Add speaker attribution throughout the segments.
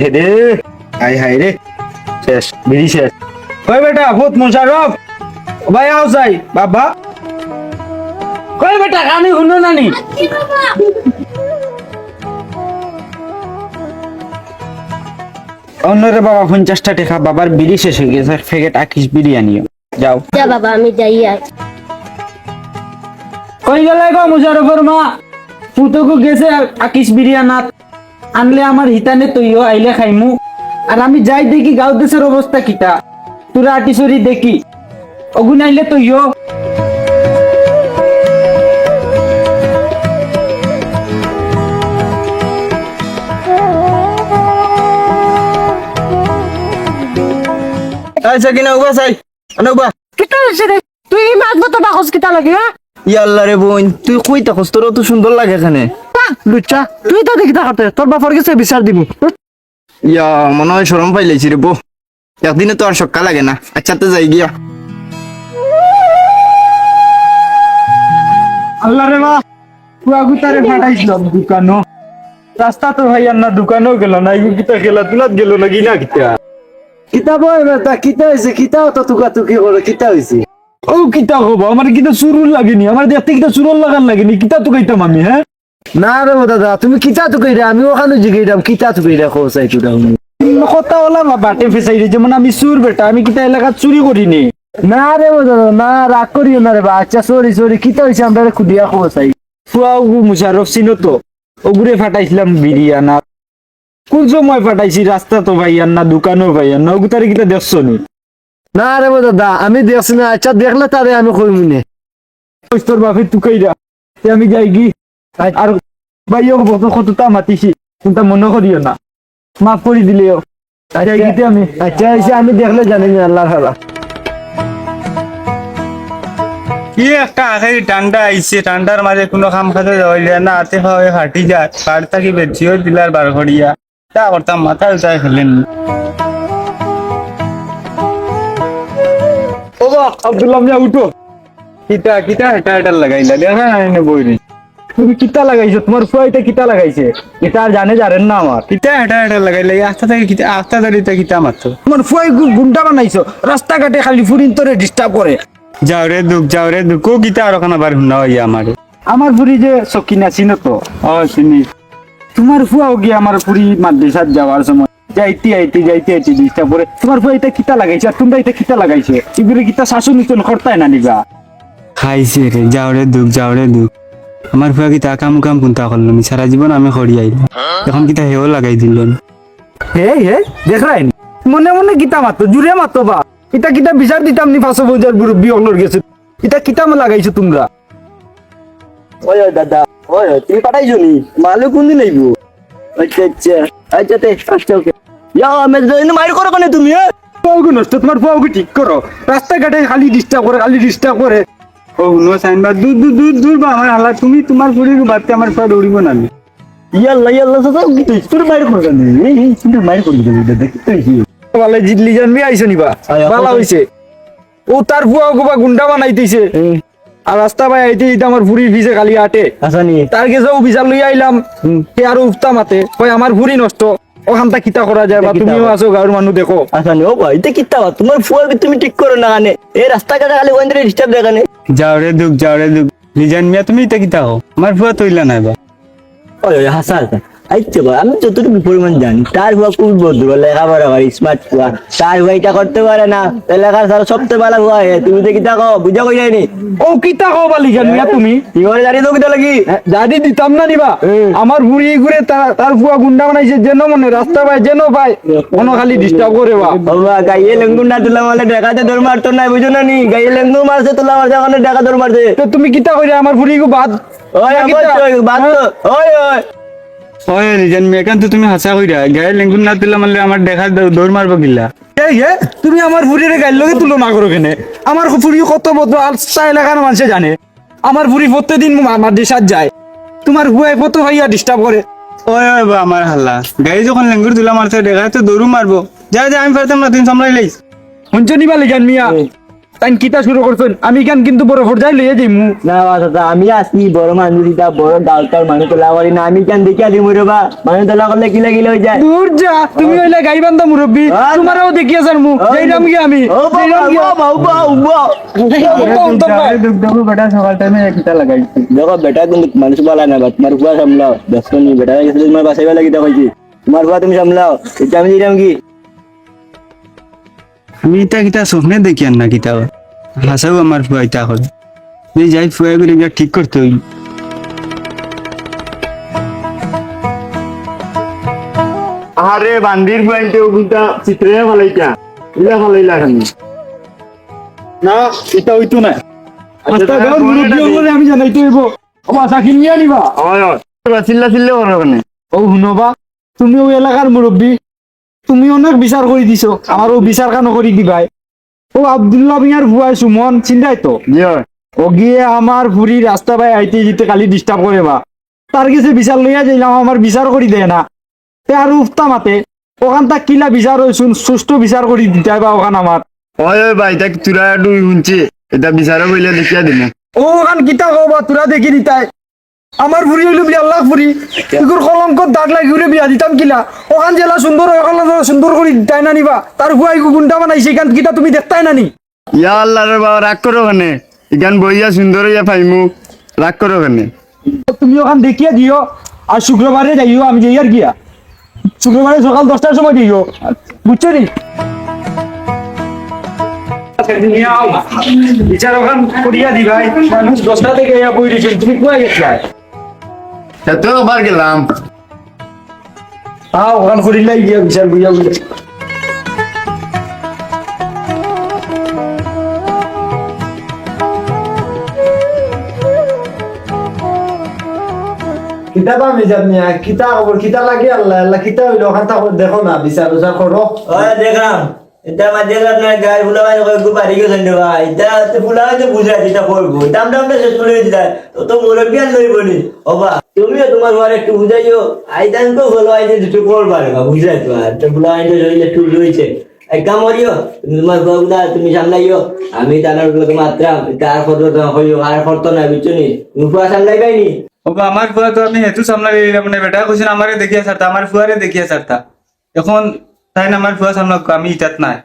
Speaker 1: হে রে। High high রে। শেষ বিড়ি শেষ। কই বেটা ভূত মোশারফ ভাই আও যাই। বাবা। কই বেটা কানি শুনো নানি অন্যরে বাবা পঞ্চাশটা টাকা। বাবার বিড়ি শেষ হয়ে গেছে। ফেকেট আকিস বিরিয়ানিও যাও।
Speaker 2: যা বাবা আমি যাই আর।
Speaker 1: কই গেলে গো মুজারফর মা? পুতকু গেছে আকিস বিরিয়ানাত। আনলে আমার হিতানে তৈও আইলে খাইমু। আর আমি যাই দেখি গাঁও দেশের অবস্থা কিটা তোরা আটিসরি দেখি। অগুন আইলে তৈও
Speaker 3: আচ্ছা কিনা উবা চাই উবা
Speaker 4: কিতা হইছে রে তুই এই মাছ মতো বাকস কিতা লাগে
Speaker 3: ইয়াল্লা রে বোন তুই কই থাকস? তোর তো সুন্দর লাগে এখানে।
Speaker 4: লুচ্চা তুই তো দেখি থাকতে তোর বাপর গেছে বিচার দিব।
Speaker 3: ইয়া মনে হয় সরম পাইলেছি রে বো একদিনে তো আর সক্কা লাগে না। আচ্ছা তো যাই গিয়া।
Speaker 1: আল্লাহ রে বা কুয়া গুতারে ফাটাইছিলাম দোকানো রাস্তা তো ভাই না দোকানও গেল না এই কিতা খেলা তুলাত গেল না কিনা কিতা?
Speaker 4: কিতা বই বেটা কিতা হইছে কিতা তো তুকা তুকি করে কিতা হইছে?
Speaker 1: ও কিতা হব আমার কিতা চুরুর লাগেনি আমার দেখতে কিতা চুরুর লাগান লাগেনি কিতা তো কইতাম আমি হ্যাঁ?
Speaker 4: না রে দাদা তুমি কিতা তুকি রে আমি ওখানে জিগাইলাম কিতা তুকি রে খোসাই তুই
Speaker 1: কথা হলাম বাটে ফেসাই রে যেমন আমি চুর বেটা আমি কিতা এলাকা চুরি করিনি।
Speaker 4: না রে ও দাদা না রাগ করিও না রে বা আচ্ছা সরি সরি কিতা হইছে আমরা খুদিয়া খোসাই
Speaker 1: ফুয়া ওগু মুশারফ চিনো তো? ওগুরে ফাটাইছিলাম বিরিয়ানা। কোন সময় ফাটাইছি রাস্তা তো ভাইয়ান না দোকানও ভাইয়ান না ওগু তারে কিতা দেখছ নি?
Speaker 4: না রে দাদা আমি দেখছি না আচ্ছা দেখলে তারে আমি কইমু নে।
Speaker 1: ওই তোর বাপের তুকাইরা আমি যাই গি। আর ভাইয়া বত কতটা মাতিছি চিন্তা মনে করিও না। মাফ করে দিলেও। আমি
Speaker 4: আচ্ছা হইছে আমি দেখলে জানি না আল্লাহর হালা
Speaker 5: কি একটা আখের ঠান্ডা আইছে ঠান্ডার মাঝে কোনো কাম খাতে যাওয়াইলে না। হাতে খাওয়াই ফাটি যায়। কার থাকি বেছিও দিলার বার করিয়া তা করতাম মাথা উঠাই খেলেন
Speaker 1: আব্দুল্লাহ উঠো। কিতা কিতা হেটা হেটা লাগাইলা দেখা নাই না তুমি কিতা লাগাইছো? তোমার ফুয়াইতে কিতা লাগাইছে? এটা আর জানে জানেন না আমার।
Speaker 5: কিতা হেটা হেটা লাগাইলে আস্তা থেকে কিতা আস্তা দাঁড়িয়ে কিতা মাত্র
Speaker 1: তোমার ফুয়াই গুন্ডা বানাইছো রাস্তাঘাটে খালি ফুরিন তোরে ডিস্টার্ব করে
Speaker 5: যাও রে দুঃখ যাও রে দুঃখ কিতা আর ওখানে বার শুনা হইয়া আমারে?
Speaker 1: আমার ফুরি যে সকিনা চিনো তো?
Speaker 5: ও চিনি।
Speaker 1: তোমার ফুয়াও গিয়ে আমার ফুরি মাদ্রাসাত যাওয়ার সময়। যাইতে আইতে যাইতে আইতে ডিস্টার্ব করে তোমার ফুয়া এটা কিতা লাগাইছে আর তোমরা এটা কিতা লাগাইছে? এগুলো কিতা শাসন নিতন করতাই না নিবা
Speaker 5: খাইছে রে যাও রে দুঃখ যাও রে দুঃখ। আমার ফুয়া কিতা কাম কাম কুন্তা করল নি সারা জীবন আমি করি আইলাম এখন কিতা হেও লাগাই দিল।
Speaker 1: হে হে দেখ রাইনি মনে মনে কিতা মাতো জুড়ে মাতো বা। এটা কিতা বিচার দিতাম নি বজার মুরব্বী অন্যর গেছে। এটা কিতা মা লাগাইছো তোমরা।
Speaker 4: ওই ওই দাদা ওই ওই তুমি পাঠাইছো নি? মালে কোন দিন আইবো আচ্ছা আচ্ছা আচ্ছা তে আচ্ছা ওকে। ইয়া আমি তো মাইর করো কোনে তুমি হ্যাঁ
Speaker 1: পাওগু নষ্ট তোমার পাওগু ঠিক করো রাস্তাঘাটে খালি ডিস্টার্ব করে খালি ডিস্টার্ব করে
Speaker 5: ও নো সাইনবা দূর দূর দূর দূর বা আমার হালা তুমি তোমার ফুরির বাদতে আমার ফুয়া দৌড়িব না আমি।
Speaker 4: ইয়াল্লা ইয়াল্লা কি তুই তোর মাইর করো এই তুমি মাইর করে দিবি দাদা কি। তুই
Speaker 1: বলে জিতলি জানবি আইছো নিবা।
Speaker 4: আপা-
Speaker 1: হইছে। ও তার ফুয়া গোবা গুন্ডা বানাইতেছে। আর রাস্তা ভাই আইতে দিতে আমার ভুড়ির ভিজে খালি আটে
Speaker 4: আচ্ছা
Speaker 1: তার কাছে ও বিচার লই আইলাম সে আরও উফতা মাতে। কয় আমার ভুড়ি নষ্ট। ওখানটা কিতা করা যায় বা তুমিও আছো গাঁর মানুষ দেখো।
Speaker 4: আচ্ছা ও ভাই এটা কিতা বা তোমার ফুয়াকে তুমি ঠিক করো না কানে এই রাস্তা কাটা খালি ওখান থেকে ডিস্টার্ব দেখানে
Speaker 5: যাও রে দুঃখ যাও রে দুঃখ। লিজান মিয়া তুমি এটা কিতা হো আমার ফুয়া তৈলা নাই বা?
Speaker 4: অ হাসা হাসা আচ্ছা আমি যতটুকু পরিমাণ জানি। তার হুয়া খুব ভদ্র লেখাপড়া ভাই স্মার্ট হুয়া। তার হুয়া এটা করতে পারে না। এলাকার সারা সবচেয়ে ভালো হুয়া তুমি দেখি থাকো বুঝা কই যায়নি?
Speaker 1: ও কিতা কও বালি জানিয়া তুমি?
Speaker 4: কি করে জানি তো কিতা লাগি?
Speaker 1: জাদি দিতাম না নিবা আমার ভুড়ি ঘুরে তার- তার ফুয়া গুন্ডা বানাইছে যেন মনে রাস্তা পায় যেন পায়। কোনো খালি ডিস্টার্ব করে বা।
Speaker 4: বাবা গাইয়ে লেঙ্গুর না তুলা মারলে দেখাতে দৌড় মারতো না বুঝো না নি? গাইয়ে লেঙ্গুর মারছে তুলা মারছে ওখানে দেখা দৌড় মারছে।
Speaker 1: তো তুমি কিতা কইরা আমার ভুড়ি গু বাদ
Speaker 4: ওই
Speaker 1: কিতা?
Speaker 4: আমার বাদ তো। ওই ওই।
Speaker 5: ওই লিজান মিয়া এখন তো তুমি হাসা কইরা? গায়ে লেঙ্গুন না তুলা মারলে আমার দেখা দৌ- দৌড় মারবো গিলা।
Speaker 1: এই হে তুমি আমার গাইল লগে তুলনা করো কেনে? আমার কত বড় আলসা এলাকার মানুষে জানে। আমার ভুড়ি প্রত্যেকদিন আমার দেশাত যায়। তোমার হুয়াই কত ভাইয়া ডিস্টার্ব করে
Speaker 5: ওই ওই বা আমার হাল্লা। গায়ে যখন লেঙ্গুর তুলা মারছে দেখা তো দৌড়ু মারবো যা যা আমি পারতাম না তুমি সামলাই লাইস
Speaker 1: শুনছো নিবা লিগান মিয়া? তাই কিতা শুরু করছেন? আমি কেন কিন্তু বড় পর্যায়ে লইয়া যাইমু?
Speaker 4: না দাদা আমি আসি বড় মানুষ এটা বড় মানুষ তোলা করি না আমি কেন দেখিয়া দিমু রে বা? মানুষ তোলা করলে কি লাগিলে হয়ে যায়?
Speaker 1: দূর যা তুমি হইলে মুরব্বী
Speaker 4: আচ্ছা।
Speaker 1: তোমারও দেখিয়া যার মু কি আমি
Speaker 5: বেটা সকাল টাইমে কিতা লাগাইছি?
Speaker 4: দেখো বেটা কিন্তু মানুষ বলা না বা তোমার বুয়া সামলাও। ব্যস্ত নি বেটা তোমার বাসাইবা লাগি দেখো কি তোমার বুয়া তুমি সামলাও। এটা আমি দিলাম কি
Speaker 5: আমি ইতা কিতা স্বপ্নে দেখি আর না কিতা হাসাও আমার ফুয়া ইতা করে এই যাই ফুয়া করে ঠিক করতে হইল
Speaker 3: আরে বান্দির পয়েন্টে ওগুলা চিত্রে ভালাইতা ইলা ভালাইলা খানি।
Speaker 1: না এটা হইতো না।
Speaker 3: আচ্ছা,
Speaker 1: আস্তা গাঁর মুরব্বী হলে আমি হইব ও বাসা কিনিয়া নিবা
Speaker 3: হয় হয়। চিল্লা চিল্লা করো কেন
Speaker 1: ও শুনবা। তুমি ওই এলাকার মুরব্বী তুমি অনেক বিচার করে দিছো আমারও বিচার কেন করে দিবাই। ও আব্দুল্লাহ মিয়ার ভুয়াই সুমন চিন্তাই তো? ও গিয়ে আমার ফুরি রাস্তা বাই আইতে যেতে খালি ডিস্টার্ব করে বা। তার কাছে বিচার লইয়া যাইলাম আমার বিচার করি দেয় না। তে আর উফতা মাতে ওখান তা কিলা বিচার হয়েছুন সুষ্ঠু বিচার করি দিতে বা ওখান আমার
Speaker 3: হয় হয় ভাই তাক তুরা একটু শুনছি এটা বিচারে বইলে দেখিয়া দিনে
Speaker 1: ও ওখান কিতা হও বা তোরা দেখি দিতাই। আমার ফুরি হইল বিয়া লাখ ফুরি এগুর কলঙ্ক দাগ লাগি উড়ে বিয়া দিতাম কিলা। ওখান জেলা সুন্দর ওখান জেলা সুন্দর করে দিতাই না নিবা? তার হুয়াই গুন্ডা বানাইছে এখান কিতা তুমি দেখতাই না নি?
Speaker 3: ইয়া আল্লাহ রে বাবা রাগ করো কেন? ইখান বইয়া সুন্দর হইয়া পাইমু। রাগ করো কেন?
Speaker 1: তুমি ওখান দেখিয়ে দিও আর শুক্রবারে যাইও আমি যাই আর গিয়া। শুক্রবারে সকাল দশটার সময় দিও বুঝছ নি? বিচার ওখান করিয়া দি ভাই মানুষ দশটা থেকে ইয়া বই দিয়েছেন তুমি কোথায় গেছিলা?
Speaker 3: এত বার গেলাম।
Speaker 1: হ্যাঁ ওখান করিলাই গিয়া বিচার বইয়া বইয়া
Speaker 2: কিতাবা মিজাত মিয়া কিতা খবর কিতা লাগে আল্লাহ আল্লাহ কিতা হইল ওখান থাকো দেখো না বিচার উচার করো
Speaker 4: দেখলাম এটা মাঝে আপনার গায়ে ফুলা মানে কয়েক বাড়ি গেছেন ভাই। এটা তো ফুলা হয়তো বুঝাই এটা করব দাম দামটা শেষ করে দিতে তো তো মুরব্বী আর লইব নি? ওবা তুমিও তোমার ঘরে একটু বুঝাইও। আইদান তো ভালো আইদে দুটো করবা রে বুঝাই তো আর। ফুলা আইদে রইলে একটু রয়েছে এক কাম করিও তুমি তোমার বাবুদা তুমি সামলাইও। আমি তার লোক মাত্রাম তার ফটো হইও আর ফটো না বুঝছ নি? তুমি ফুয়া সামলাই পাইনি
Speaker 5: ওবা আমার ফুয়া তো আমি হেতু সামলা মানে বেটা কইছেন আমারে দেখিয়া ছাড়তা আমার ফুয়ারে দেখিয়া ছাড়তা। এখন তাই না আমার ফুয়া আমি ইতাত নাই।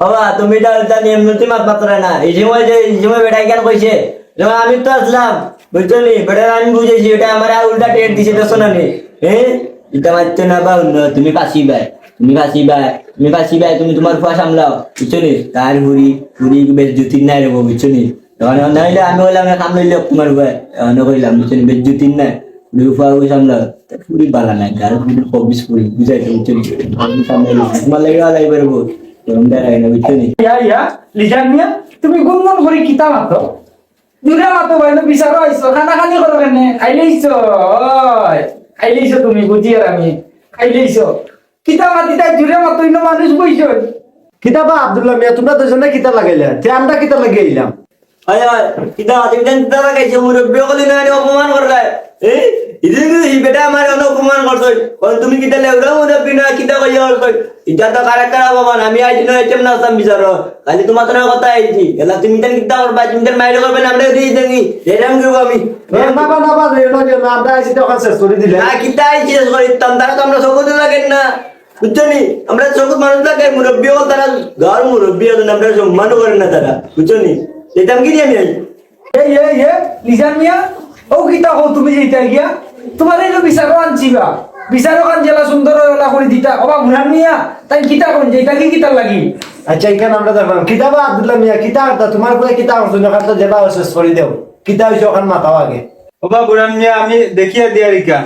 Speaker 4: বাবা তুমি এটা এটা নিয়ম নীতি মাত মাত্র না। এই সময় যে এই সময় বেটাই কেন কইছে আমি তো আসলাম, বুঝছ নি? বেটার আমি বুঝেছি, এটা আমার উল্টা টেট দিছে তো শোনা নি। এটা মারছো না বা অন্য তুমি বাই তুমি বাই তুমি বাই তুমি তোমার ফুয়া সামলাও, বুঝছ নি? তার হুড়ি হুড়ি বেশ জুতির নাই রেবো বুঝছ নি? তখন আমি হইলাম কাম লইলে তোমার ফুয়া এমন কইলাম, বুঝছ নি? বেশ জুতির নাই হুড়ি ফুয়া কই সামলাও। বালা নাই কার হুড়ি কবিস হুড়ি বুঝাই তো বুঝছ নি? তোমার লাগে আলাই পারব। না, বুঝছ নি?
Speaker 1: ইয়া ইয়া লিজান মিয়া, তুমি গুনগুন করে কিতা মাতো দূরে মাতো ভাই না বিচারো আইছো খানা খানি করো কেনে খাইলেইছো ওই খাইলেইছো তুমি বুঝি আর আমি। খাইলেইছো কিতা মাতি তাই দূরে মাতো ইনো মানুষ বইছো
Speaker 2: কিতাবা আব্দুল্লাহ মিয়া তোমরা দুজনে কিতা লাগাইলা। তে আমরা কিতা লাগাইলাম
Speaker 4: আয় আয় কিতা তুমি জান কিতা লাগাইছে মুরব্বী কলি না অপমান করলে এ ইদিন কিন্তু হি বেটা আমার অন করছই কোন তুমি কিতা লেউরা মুরব্বী না কিতা কইয়া করছই ইটা তো কারা কারা অপমান আমি আইছি না এচম না সাম বিচার খালি তোমার তো কথা আইছি এলা তুমি তান কিতা করবা তুমি তান মাইরে করবে না আমরা দিই দেঙ্গি এরম করব আমি।
Speaker 2: এ নাবা নাবা রেলো যে আমরা আইছি তো শেষ করে দিলে।
Speaker 4: না কিতা আইছি করি তাম তারা তো আমরা সকতে লাগেন না। বুঝছ আমরা মানুষ লাগে মুরব্বী তারা গার মুরব্বী হল আমরা সম্মান করেন না তারা বুঝছ নি? এটাম কি আমি I
Speaker 1: A A A legion মিয়া? ও কিতা হো তুমি যেটা গিয়া? তোমার এই বিচারো আনছিবা বিচারো কান জেলা সুন্দর ওলা করে দিতা। অবা মুরান মিয়া তাই কিতা কোন যেটা কি কিতা লাগি।
Speaker 2: আচ্ছা এখানে আমরা দেখলাম কিতাবা আব্দুল্লাহ মিয়া কিতা করতা তোমার পুরা কিতা করছ ওখান তো জেলা শেষ করে দেও। কিতা হইছে ওখান মাথাও আগে।
Speaker 5: ওবা বুড়ান মিয়া আমি দেখিয়া দিয়া রিকা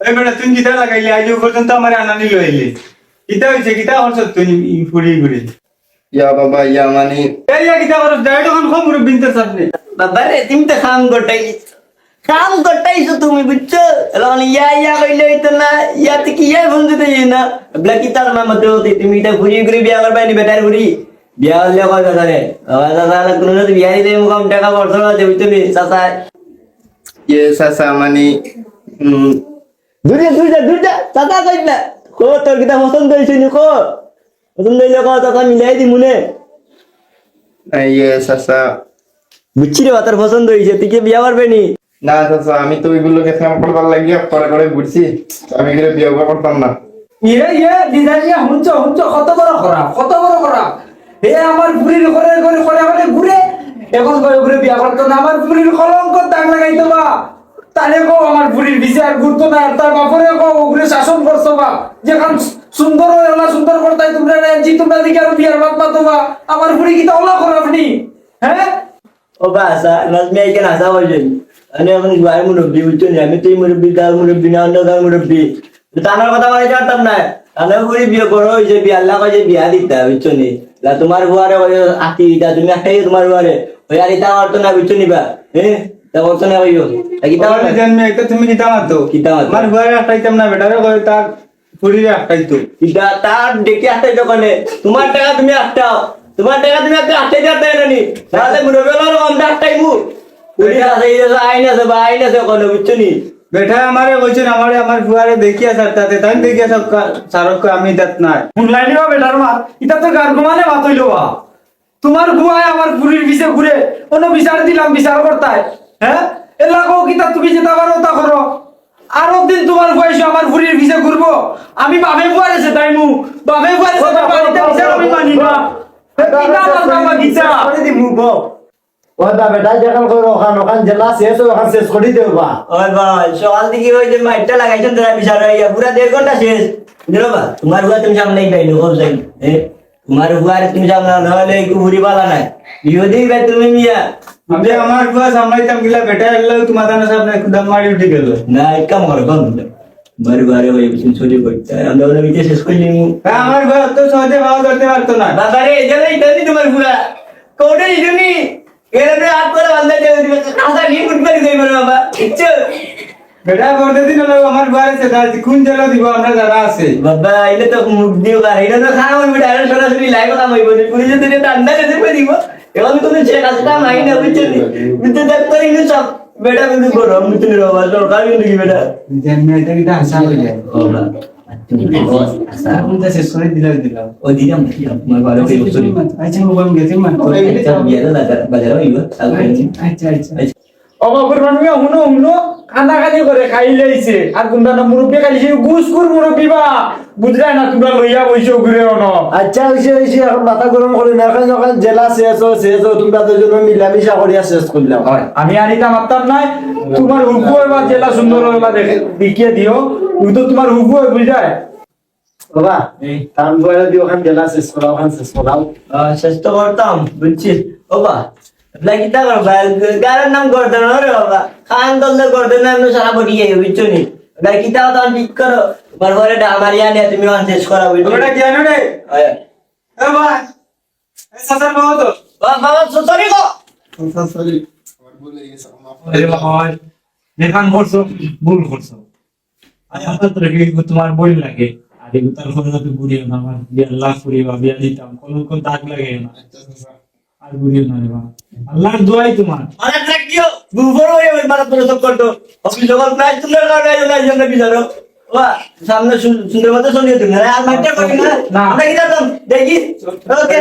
Speaker 5: এই বেটা তুই কিতা লাগাইলি আজ পর্যন্ত আমার আনানি লইলি কিতা হইছে কিতা করছ তুই ফুরি ঘুরি
Speaker 3: ইয়া বাবা ইয়া মানে।
Speaker 5: এই ইয়া কিতা করছ ডাইরেক্ট এখন খম মুরব্বিনতে সামনে
Speaker 4: বাবা রে তুমি তো কাম গটাইছ। কাম গটাইছো তুমি বুঝছ? এখন ইয়া ইয়া কইলে হইতো না ইয়াতে কি ইয়া বন্ধু তো না। ব্ল্যাকি তার মা মতে হতে তুমি এটা ঘুরি ঘুরি বিয়া করবা নি বেটার ঘুরি? বিয়া হলে কয় দাদা রে? বাবা দাদা কোনো না বিয়া দিতে মুখাম টাকা বর্তমান আছে বুঝছ নি চাচা।
Speaker 3: ইয়ে সাসা মানে উম,
Speaker 4: দূরে দূরে দূরে। চাচা কই না কো তোর কিটা পছন্দ হইছে নি? কো পছন্দ হইলে কো চাচা মিলাই দি মুনে
Speaker 3: ইয়ে চাচা।
Speaker 4: বুঝছি রে তোর পছন্দ হয়েছে তুই কি বিয়া পারবে নি?
Speaker 3: না চাচা আমি তো ওইগুলোকে স্যাম করবার লাগিয়ে করে করে ঘুরছি। আমি এগুলো বিয়ে করতাম না।
Speaker 1: ইয়ে ইয়ে ডিজাইন হুঞ্চ হুঞ্চ কত বড় খারাপ কত বড় খারাপ। হে আমার বুড়ির ঘরে ঘরে ঘরে ঘরে ঘুরে এখন ঘরে ঘুরে বিয়া করতো না আমার বুড়ির কলঙ্ক দাগ লাগাইতো বা। তারে কো আমার বুড়ির বিচার ঘুরতো না তার বাপরে কো ওগুলো শাসন করতো বা? যেখান সুন্দর ওলা সুন্দর করতাই তোমরা জি তোমরা দিকে আর বিয়ার বাদ বা? আমার বুড়ি কি তা ওলা খারাপ নি হ্যাঁ?
Speaker 4: ও নাজমি আইকে নাসা বলছেন আমি এখন গায়ের মুরব্বী, বুঝছ নি? আমি তুই মুরব্বী না, অন্য মুরব্বী। তানার কথা বলে জানতাম না। তানার বুড়ি বিয়ে করো হয়েছে বিয়ে আল্লাহ কাছে বিয়া দিতা নি? তোমার বুয়ারে আতি তুমি একটাই তোমার বুয়ারে। ওই আর ইতা মারতো না, বুঝছ নি বা? হ্যাঁ? তা করতো না কইও কিতা
Speaker 5: আমার জন্মে একটা তুমি কিতা মাতো
Speaker 4: কিতা মাতো?
Speaker 5: আমার ঘরে একটাইতাম না বেটারে কই তার ফুরিরে একটাইতো
Speaker 4: ইটা তার ডেকে আটটাই দোকানে তোমার টাকা তুমি আটটাও তোমার টাকা তুমি একটা আটটাই দেওয়ার টাকা তাহলে মুরব্বী হলো আমি পুলিশ আছে এই আছে, আইন আছে বা আইন আছে ওখানে বুঝছ
Speaker 5: বেটা আমারে কইছেন আমারে আমার ফুয়ারে দেখিয়া স্যার তাতে। তাই দেখিয়া সব সারক আমি তাত নাই।
Speaker 1: শুনলাইনি বা বেটার মা। ইটা তো গার ঘুমানে মাত হইল বা তোমার বুয়ায় আমার বুড়ির পিছে ঘুরে অন্য বিচার দিলাম বিচার করতাই হ্যাঁ? এলা কো কিতা তুমি যেটা পারো তা করো। আর দিন তোমার বয়স আমার বুড়ির পিছে ঘুরবো। আমি বাবে বুয়ারে সে তাই মু। বাবে বুয়ারে সে বাড়িতে বিচার আমি মানি না কিতা মানবা মা
Speaker 2: করে দি মুখ ও দা বেটা যেখান করে ওখান ওখান জেলা শেষ হয় ওখান শেষ করে দেও বা।
Speaker 4: ওই ভাই সকাল থেকে ওই যে মাইটটা লাগাইছেন তারা বিচার হইয়া পুরা দেড় ঘণ্টা শেষ। বুঝলো বা? তোমার হুয়া তুমি সামনে পাই লোক যাই এ তোমার হুয়ার তুমি সামনে পালা নাই। তুমি মিয়া।
Speaker 5: আমি আমার ফুয়া সামলাইতাম গিলা বেটা এলো তোমার দানা সামনে কুদাম মারি উঠে গেল।
Speaker 4: না এক কাম করো কম বারে বারে ওই তুমি ছুটি পড়তে আমরা ওরা বিতে শেষ করলি মু
Speaker 5: আমার ঘর তো সহজে ভাও করতে পারতো না
Speaker 4: বাবা রে এখানে ইতানি তোমার হুয়া কোটে ইতানি এখানে হাত করে বান্ধা যাবে তুমি কাঁচা নিয়ে করে গই বাবা। ইচ্ছে।
Speaker 5: বেটা করতে দিন হলো আমার ঘরে সে দাঁড় কোন জেলা দিব আমরা যারা আছে।
Speaker 4: বাবা এটা তো মুখ দিও কার এটা তো খাওয়া হইবে ডাইরেক্ট সরাসরি লাইভ কাম হইব পুলিশে দিলে ঠান্ডা লেগে দিব। এখন তুমি যে কাজটা মাই না বুঝছ নি? বুঝতে দেখ করে ইনু সব বেটা কিন্তু গরম বুঝতে নি বাবা সরকার কিন্তু কি বেটা?
Speaker 5: এটা কিটা হাসা হয়ে। যায়
Speaker 4: বাজার
Speaker 1: হুনো করে খাই লাইছে আর কোনটা না মুরব্বী খাইছে গুসকুর মুরব্বী বা। বুঝলাই না তোমরা লইয়া বইছো ঘুরে অনো।
Speaker 2: আচ্ছা হইছে হইছে এখন মাথা গরম করি না এখন যখন জেলা শেষ হয় শেষ হয় তোমরা দুজন মিলামিশা করিয়া শেষ করলাম।
Speaker 1: আমি আনিতা মারতাম নাই। তোমার হুকু এবার জেলা সুন্দর এবার দেখিয়ে দিও। তুই তো তোমার হুকু বুঝায়
Speaker 2: বাবা কাম করে দিও ওখান জেলা শেষ করাও ওখান শেষ করাও।
Speaker 4: চেষ্টা করতাম বুঝছিস? বাবা করবা গারের নাম না রে বাবা খান দল করতে না আমি সারা বুঝছ নি লাগি তা তো ঠিক করো ডামারিয়া নিয়ে তুমি শেষ করা বুঝছ
Speaker 5: ওটা কি রে এ ভাই এ সাসার বাবা তো
Speaker 4: বাবা বাবা সরি গো
Speaker 6: আরে বাবা যেখান করছ ভুল করছ তোমার বই লাগে আরে তার ফলে তো না আমার আল্লাহ করি বা বিয়া দিতাম কোন কোন দাগ লাগে না আর বুড়িও না রে বাবা আল্লাহর দোয়াই তোমার।
Speaker 4: আরে রাখিও বুবর হয়ে ওই মারা তোর সব করতো অফিস কারণে জন্য বিচারো সামনে সুন্দর মতো শুনিয়ে তুমি। আর মাইটা করি না।
Speaker 1: না।
Speaker 4: আমরা কি দেখি। ওকে